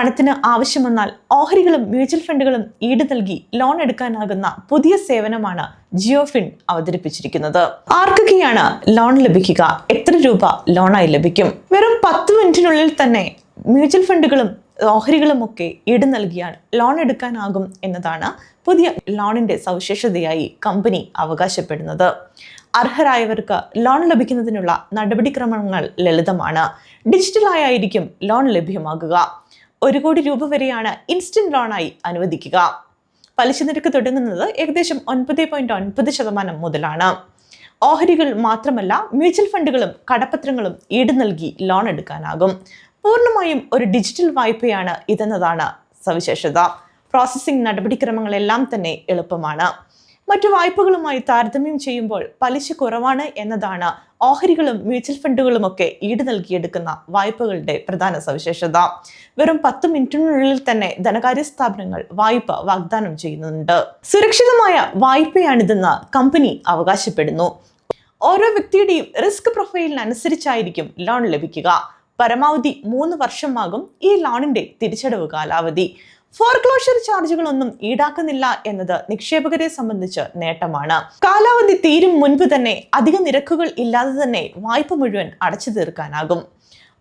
പണത്തിന് ആവശ്യം വന്നാൽ ഓഹരികളും മ്യൂച്വൽ ഫണ്ടുകളും ഈട് നൽകി ലോൺ എടുക്കാനാകുന്ന പുതിയ സേവനമാണ് ജിയോഫിൻ അവതരിപ്പിച്ചിരിക്കുന്നത്. ആർക്കൊക്കെയാണ് ലോൺ ലഭിക്കുക? എത്ര രൂപ ലോണായി ലഭിക്കും? വെറും പത്ത് മിനിറ്റിനുള്ളിൽ തന്നെ മ്യൂച്വൽ ഫണ്ടുകളും ഓഹരികളും ഒക്കെ ഈട് നൽകിയാൽ ലോൺ എടുക്കാനാകും എന്നതാണ് പുതിയ ലോണിന്റെ സവിശേഷതയായി കമ്പനി അവകാശപ്പെടുന്നത്. അർഹരായവർക്ക് ലോൺ ലഭിക്കുന്നതിനുള്ള നടപടിക്രമങ്ങൾ ലളിതമാണ്. ഡിജിറ്റലായിരിക്കും ലോൺ ലഭ്യമാകുക. ഒരു കോടി രൂപ വരെയാണ് ഇൻസ്റ്റന്റ് ലോണായി അനുവദിക്കുക. പലിശ നിരക്ക് തുടങ്ങുന്നത് ഏകദേശം ഒൻപത് പോയിന്റ് ഒൻപത് ശതമാനം മുതലാണ്. ഓഹരികൾ മാത്രമല്ല മ്യൂച്വൽ ഫണ്ടുകളും കടപ്പത്രങ്ങളും ഈട് നൽകി ലോൺ എടുക്കാനാകും. പൂർണമായും ഒരു ഡിജിറ്റൽ വായ്പയാണ് ഇതെന്നതാണ് സവിശേഷത. പ്രോസസ്സിംഗ് നടപടിക്രമങ്ങളെല്ലാം തന്നെ എളുപ്പമാണ്. മറ്റു വായ്പകളുമായി താരതമ്യം ചെയ്യുമ്പോൾ പലിശ കുറവാണ് എന്നതാണ് ഓഹരികളും മ്യൂച്വൽ ഫണ്ടുകളും ഒക്കെ ഈട് നൽകിയെടുക്കുന്ന വായ്പകളുടെ പ്രധാന സവിശേഷത. വെറും പത്ത് മിനിറ്റിനുള്ളിൽ തന്നെ ധനകാര്യ സ്ഥാപനങ്ങൾ വായ്പ വാഗ്ദാനം ചെയ്യുന്നുണ്ട്. സുരക്ഷിതമായ വായ്പയാണിതെന്ന് കമ്പനി അവകാശപ്പെടുന്നു. ഓരോ വ്യക്തിയുടെയും റിസ്ക് പ്രൊഫൈലിനനുസരിച്ചായിരിക്കും ലോൺ ലഭിക്കുക. പരമാവധി മൂന്ന് വർഷമാകും ഈ ലോണിന്റെ തിരിച്ചടവ് കാലാവധി. ഫോർക്ലോഷർ ചാർജുകളൊന്നും ഈടാക്കുന്നില്ല എന്നത് നിക്ഷേപകരെ സംബന്ധിച്ച് നേട്ടമാണ്. കാലാവധി തീരും മുൻപ് തന്നെ അധിക നിരക്കുകൾ ഇല്ലാതെ തന്നെ വായ്പ മുഴുവൻ അടച്ചു തീർക്കാനാകും.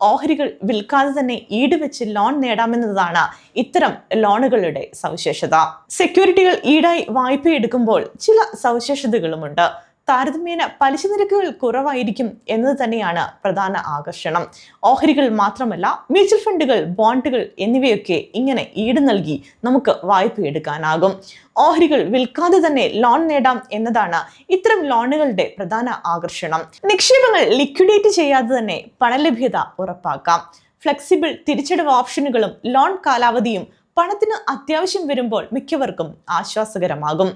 ഓഹരികൾ വിൽക്കാതെ തന്നെ ഈട് വെച്ച് ലോൺ നേടാമെന്നതാണ് ഇത്തരം ലോണുകളുടെ സവിശേഷത. സെക്യൂരിറ്റികൾ ഈടായി വായ്പ എടുക്കുമ്പോൾ ചില സവിശേഷതകളുമുണ്ട്. താരതമ്യേന പലിശ നിരക്കുകൾ കുറവായിരിക്കും എന്നത് തന്നെയാണ് പ്രധാന ആകർഷണം. ഓഹരികൾ മാത്രമല്ല മ്യൂച്വൽ ഫണ്ടുകൾ ബോണ്ടുകൾ എന്നിവയൊക്കെ ഇങ്ങനെ ഈട് നൽകി നമുക്ക് വായ്പ എടുക്കാനാകും. ഓഹരികൾ വിൽക്കാതെ തന്നെ ലോൺ നേടാം എന്നതാണ് ഇത്തരം ലോണുകളുടെ പ്രധാന ആകർഷണം. നിക്ഷേപങ്ങൾ ലിക്വിഡേറ്റ് ചെയ്യാതെ തന്നെ പണലഭ്യത ഉറപ്പാക്കാം. ഫ്ലെക്സിബിൾ തിരിച്ചടവ് ഓപ്ഷനുകളും ലോൺ കാലാവധിയും പണത്തിന് അത്യാവശ്യം വരുമ്പോൾ മിക്കവർക്കും ആശ്വാസകരമാകും.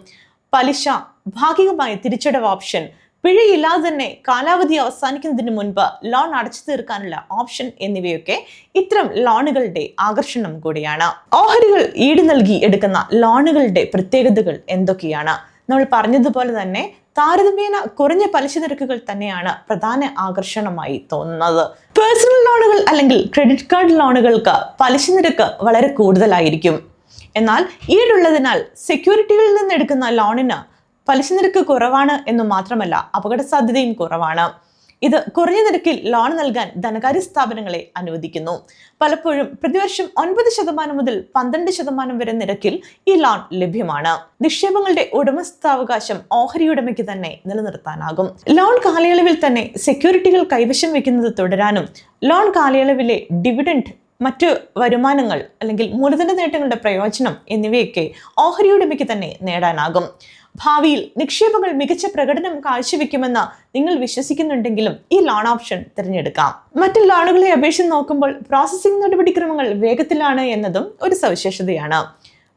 പലിശ ഭാഗികമായ തിരിച്ചടവ് ഓപ്ഷൻ പിഴയില്ലാതെ തന്നെ കാലാവധി അവസാനിക്കുന്നതിന് മുൻപ് ലോൺ അടച്ചു തീർക്കാനുള്ള ഓപ്ഷൻ എന്നിവയൊക്കെ ഇത്തരം ലോണുകളുടെ ആകർഷണം കൂടിയാണ്. ഓഹരികൾ ഈട് നൽകി എടുക്കുന്ന ലോണുകളുടെ പ്രത്യേകതകൾ എന്തൊക്കെയാണ്? നമ്മൾ പറഞ്ഞതുപോലെ തന്നെ താരതമ്യേന കുറഞ്ഞ പലിശ നിരക്കുകൾ തന്നെയാണ് പ്രധാന ആകർഷണമായി തോന്നുന്നത്. പേഴ്സണൽ ലോണുകൾ അല്ലെങ്കിൽ ക്രെഡിറ്റ് കാർഡ് ലോണുകൾക്ക് പലിശ നിരക്ക് വളരെ കൂടുതലായിരിക്കും. എന്നാൽ ഈടുള്ളതിനാൽ സെക്യൂരിറ്റികളിൽ നിന്ന് എടുക്കുന്ന ലോണിന് പലിശ നിരക്ക് കുറവാണ് എന്ന് മാത്രമല്ല അപകട സാധ്യതയും കുറവാണ്. ഇത് കുറഞ്ഞ നിരക്കിൽ ലോൺ നൽകാൻ ധനകാര്യ സ്ഥാപനങ്ങളെ അനുവദിക്കുന്നു. പലപ്പോഴും പ്രതിവർഷം ഒൻപത് ശതമാനം മുതൽ പന്ത്രണ്ട് ശതമാനം വരെ നിരക്കിൽ ഈ ലോൺ ലഭ്യമാണ്. നിക്ഷേപങ്ങളുടെ ഉടമസ്ഥാവകാശം ഓഹരിയുടമയ്ക്ക് തന്നെ നിലനിർത്താനാകും. ലോൺ കാലയളവിൽ തന്നെ സെക്യൂരിറ്റികൾ കൈവശം വെക്കുന്നത് തുടരാനും ലോൺ കാലയളവിലെ ഡിവിഡൻഡ് മറ്റു വരുമാനങ്ങൾ അല്ലെങ്കിൽ മൂലധന നേട്ടങ്ങളുടെ പ്രയോജനം എന്നിവയൊക്കെ ഓഹരി തന്നെ നേടാനാകും. ഭാവിയിൽ നിക്ഷേപങ്ങൾ മികച്ച പ്രകടനം കാഴ്ചവെക്കുമെന്ന് നിങ്ങൾ വിശ്വസിക്കുന്നുണ്ടെങ്കിലും ഈ ലോൺ ഓപ്ഷൻ തിരഞ്ഞെടുക്കാം. മറ്റു ലോണുകളെ അപേക്ഷിച്ച് നോക്കുമ്പോൾ പ്രോസസ്സിംഗ് നടപടിക്രമങ്ങൾ വേഗത്തിലാണ് എന്നതും ഒരു സവിശേഷതയാണ്.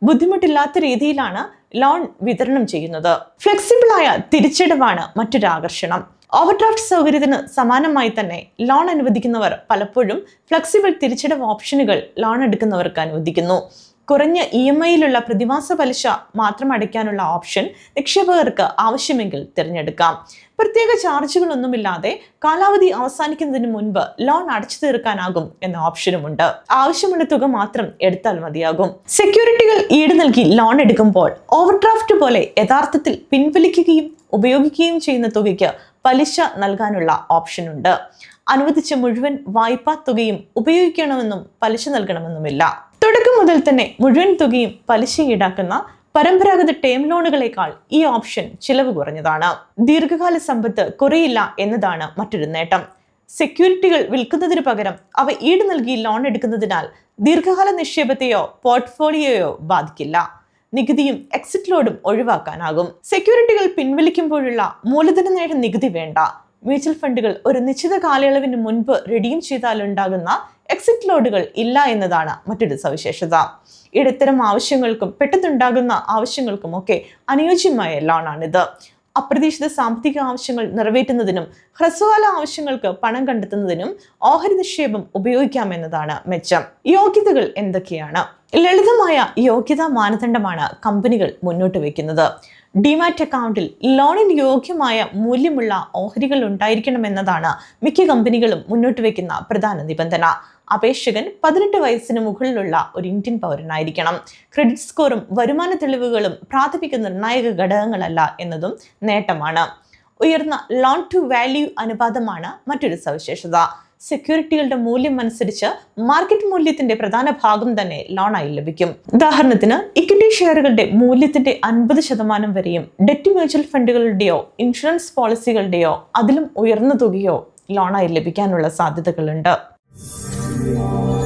ബുദ്ധിമുട്ടില്ലാത്ത രീതിയിലാണ് ലോൺ വിതരണം ചെയ്യുന്നത്. ഫ്ലെക്സിബിളായ തിരിച്ചടവാണ് മറ്റൊരു ആകർഷണം. ഓവർഡ്രാഫ്റ്റ് സൗകര്യത്തിന് സമാനമായി തന്നെ ലോൺ അനുവദിക്കുന്നവർ പലപ്പോഴും ഫ്ലെക്സിബിൾ തിരിച്ചടവ് ഓപ്ഷനുകൾ ലോൺ എടുക്കുന്നവർക്ക് അനുവദിക്കുന്നു. കുറഞ്ഞ ഇ എം ഐയിലുള്ള പ്രതിമാസ പലിശ മാത്രം അടയ്ക്കാനുള്ള ഓപ്ഷൻ നിക്ഷേപകർക്ക് ആവശ്യമെങ്കിൽ തിരഞ്ഞെടുക്കാം. പ്രത്യേക ചാർജുകളൊന്നുമില്ലാതെ കാലാവധി അവസാനിക്കുന്നതിന് മുൻപ് ലോൺ അടച്ചു തീർക്കാനാകും എന്ന ഓപ്ഷനുമുണ്ട്. ആവശ്യമുള്ള തുക മാത്രം എടുത്താൽ മതിയാകും. സെക്യൂരിറ്റികൾ ഈട് നൽകി ലോൺ എടുക്കുമ്പോൾ ഓവർഡ്രാഫ്റ്റ് പോലെ യഥാർത്ഥത്തിൽ പിൻവലിക്കുകയും ഉപയോഗിക്കുകയും ചെയ്യുന്ന തുകയ്ക്ക് പലിശ നൽകാനുള്ള ഓപ്ഷനുണ്ട്. അനുവദിച്ച മുഴുവൻ വായ്പാ തുകയും ഉപയോഗിക്കണമെന്നും പലിശ നൽകണമെന്നുമില്ല. തുടക്കം മുതൽ തന്നെ മുഴുവൻ തുകയും പലിശ ഈടാക്കുന്ന പരമ്പരാഗത ടേം ലോണുകളേക്കാൾ ഈ ഓപ്ഷൻ ചിലവ് കുറഞ്ഞതാണ്. ദീർഘകാല സമ്പത്ത് കുറയില്ല എന്നതാണ് മറ്റൊരു നേട്ടം. സെക്യൂരിറ്റികൾ വിൽക്കുന്നതിന് പകരം അവ ഈട് നൽകി ലോൺ എടുക്കുന്നതിനാൽ ദീർഘകാല നിക്ഷേപത്തെയോ പോർട്ട്ഫോളിയോയോ ബാധിക്കില്ല. നികുതിയും എക്സിറ്റ് ലോഡും ഒഴിവാക്കാനാകും. സെക്യൂരിറ്റികൾ പിൻവലിക്കുമ്പോഴുള്ള മൂലധന നേട്ട നികുതി വേണ്ട. മ്യൂച്വൽ ഫണ്ടുകൾ ഒരു നിശ്ചിത കാലയളവിന് മുൻപ് റിഡീം ചെയ്താൽ ഉണ്ടാകുന്ന എക്സിറ്റ് ലോഡുകൾ ഇല്ല എന്നതാണ് മറ്റൊരു സവിശേഷത. ഇടത്തരം ആവശ്യങ്ങൾക്കും പെട്ടെന്നുണ്ടാകുന്ന ആവശ്യങ്ങൾക്കും ഒക്കെ അനുയോജ്യമായ ലോണാണിത് അപ്രതീക്ഷിത സാമ്പത്തിക ആവശ്യങ്ങൾ നിറവേറ്റുന്നതിനും ഹ്രസ്വകാല ആവശ്യങ്ങൾക്ക് പണം കണ്ടെത്തുന്നതിനും ഓഹരി നിക്ഷേപം ഉപയോഗിക്കാമെന്നതാണ് മെച്ചം. യോഗ്യതകൾ എന്തൊക്കെയാണ്? ലളിതമായ യോഗ്യതാ മാനദണ്ഡമാണ് കമ്പനികൾ മുന്നോട്ട് വയ്ക്കുന്നത് ഡിമാറ്റ് അക്കൗണ്ടിൽ ലോണിന് യോഗ്യമായ മൂല്യമുള്ള ഓഹരികൾ ഉണ്ടായിരിക്കണമെന്നതാണ് മിക്ക കമ്പനികളും മുന്നോട്ട് വയ്ക്കുന്ന പ്രധാന നിബന്ധന. അപേക്ഷകൻ പതിനെട്ട് വയസ്സിന് മുകളിലുള്ള ഒരു ഇന്ത്യൻ പൗരനായിരിക്കണം. ക്രെഡിറ്റ് സ്കോറും വരുമാന തെളിവുകളും പ്രാഥമിക നിർണായക ഘടകങ്ങളല്ല എന്നതും നേട്ടമാണ്. ഉയർന്ന ലോൺ ടു വാല്യൂ അനുപാതമാണ് മറ്റൊരു സവിശേഷത. സെക്യൂരിറ്റികളുടെ മൂല്യം അനുസരിച്ച് മാർക്കറ്റ് മൂല്യത്തിന്റെ പ്രധാന ഭാഗം തന്നെ ലോണായി ലഭിക്കും. ഉദാഹരണത്തിന് ഇക്വിറ്റി ഷെയറുകളുടെ മൂല്യത്തിന്റെ അൻപത് ശതമാനം വരെയും ഡെറ്റ് മ്യൂച്വൽ ഫണ്ടുകളുടെയോ ഇൻഷുറൻസ് പോളിസികളുടെയോ അതിലും ഉയർന്ന തുകയോ ലോണായി ലഭിക്കാനുള്ള സാധ്യതകളുണ്ട്. Lord.